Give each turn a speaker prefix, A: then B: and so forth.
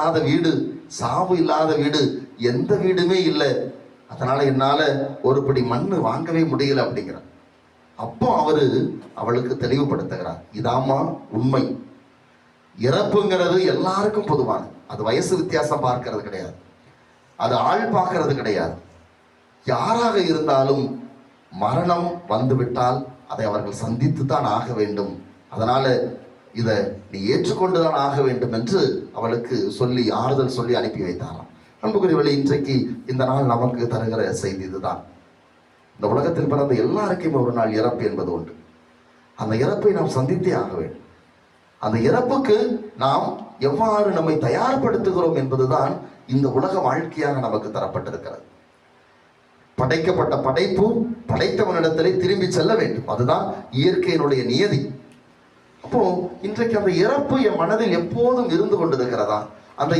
A: இல்லாத வீடு சாவு இல்லாத வீடு எந்த வீடுமே இல்லை. அதனால என்னால ஒருபடி மண் மண்ணு வாங்கவே முடியல அப்படிங்கிறார். அப்போ அவரு அவளுக்கு தெளிவுபடுத்துகிறார். இதாம்மா உண்மை. இறப்புங்கிறது எல்லாருக்கும் பொதுவானது. அது வயசு வித்தியாசம் பார்க்கறது கிடையாது. அது ஆள் பார்க்கறது கிடையாது. யாராக இருந்தாலும் மரணம் வந்துவிட்டால் அதை அவர்கள் சந்தித்து தான் ஆக வேண்டும். அதனால இதை நீ ஏற்றுக்கொண்டு தான் ஆக வேண்டும் என்று அவளுக்கு சொல்லி ஆறுதல் சொல்லி அனுப்பி வைத்தாராம். அன்புக்குரியவளை இன்றைக்கு இந்த நாள் நமக்கு தருகிற செய்தி இதுதான். இந்த உலகத்தில் பிறந்த எல்லாருக்கும் ஒரு நாள் இறப்பு என்பது உண்டு. அந்த இறப்பை நாம் சந்தித்தே ஆக வேண்டும். அந்த இறப்புக்கு நாம் எவ்வாறு நம்மை தயார்படுத்துகிறோம் என்பதுதான் இந்த உலக வாழ்க்கையாக நமக்கு தரப்பட்டிருக்கிறது. படைக்கப்பட்ட படைப்பு படைத்தவனிடத்திலே திரும்பி செல்ல வேண்டும். அதுதான் இயற்கையினுடைய நியதி. அப்போ இன்றைக்கு அந்த இறப்பு என் மனதில் எப்போதும் இருந்து கொண்டிருக்கிறதா?